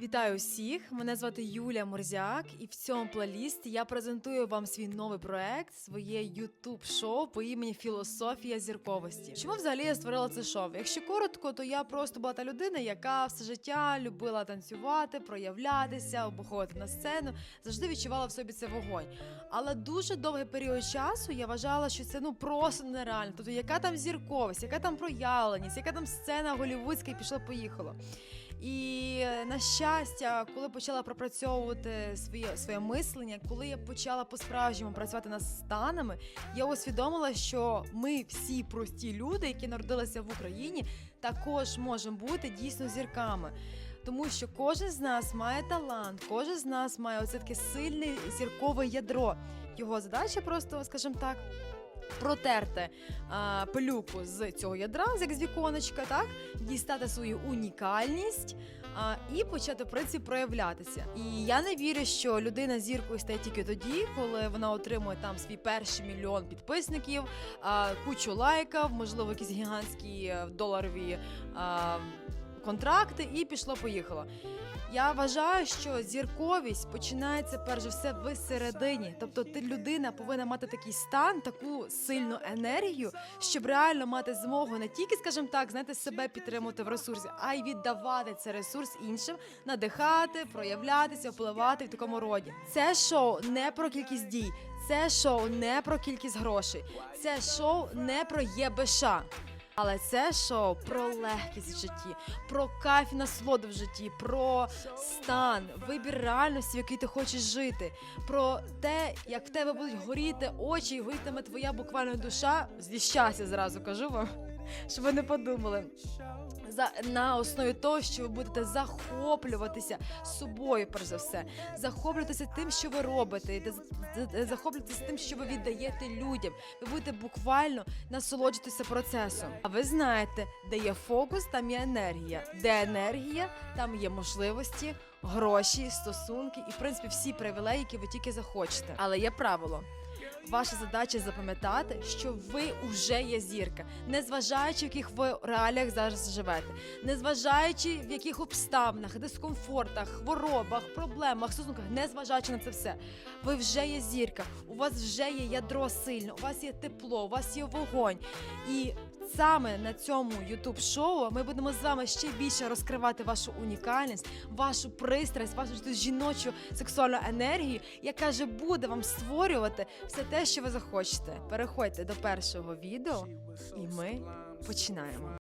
Вітаю всіх! Мене звати Юлія Морзяк, і в цьому плейлісті я презентую вам свій новий проект, своє youtube шоу по імені Філософія зірковості. Чому взагалі я створила це шоу? Якщо коротко, то я просто була та людина, яка все життя любила танцювати, проявлятися, обходити на сцену, завжди відчувала в собі це вогонь. Але дуже довгий період часу я вважала, що це ну просто нереально. Тобто, яка там зірковість, яка там проявленість, яка там сцена голівудська і пішло-поїхало. І на щастя, коли почала пропрацьовувати своє своє мислення, коли я почала по-справжньому працювати над станами, я усвідомила, що ми всі прості люди, які народилися в Україні, також можемо бути дійсно зірками. Тому що кожен з нас має талант, кожен з нас має оце таке сильне зіркове ядро. Його задача просто, скажімо так. Протерти а, пилюку з цього ядра, як з віконечка, так дістати свою унікальність а, і почати в принципі проявлятися. І я не вірю, що людина зіркою стає тільки тоді, коли вона отримує там свій перший мільйон підписників, а, кучу лайків, можливо, якісь гігантські е, доларові а, контракти, і пішло-поїхало. Я вважаю, що зірковість починається перш за все в середині. Тобто, ти людина повинна мати такий стан, таку сильну енергію, щоб реально мати змогу не тільки, скажімо так, знаєте, себе підтримувати в ресурсі, а й віддавати цей ресурс іншим, надихати, проявлятися, впливати в такому роді. Це шоу не про кількість дій, це шоу не про кількість грошей, це шоу не про ЄБШ. Але це шоу про легкість в житті, про кайф і насолоду в житті, про стан, вибір реальності, в якій ти хочеш жити, про те, як в тебе будуть горіти очі, і горітиме твоя буквально душа. Зі щастя, зразу кажу вам, щоб ви не подумали. За на основі того, що ви будете захоплюватися собою, перш за все, захоплюватися тим, що ви робите, захоплюватися тим, що ви віддаєте людям. Ви будете буквально насолоджуватися процесом. А ви знаєте, де є фокус, там є енергія. Де енергія, там є можливості, гроші, стосунки і в принципі всі привілеї, які ви тільки захочете. Але є правило. Ваша задача запам'ятати, що ви вже є зірка, незважаючи в яких ви реаліях зараз живете, незважаючи в яких обставинах, дискомфортах, хворобах, проблемах, стосунках, незважаючи на це все, ви вже є зірка. У вас вже є ядро сильне, у вас є тепло, у вас є вогонь. І саме на цьому youtube шоу ми будемо з вами ще більше розкривати вашу унікальність, вашу пристрасть, вашу жіночу сексуальну енергію, яка же буде вам створювати все те, що ви захочете. Переходьте до першого відео, і ми починаємо.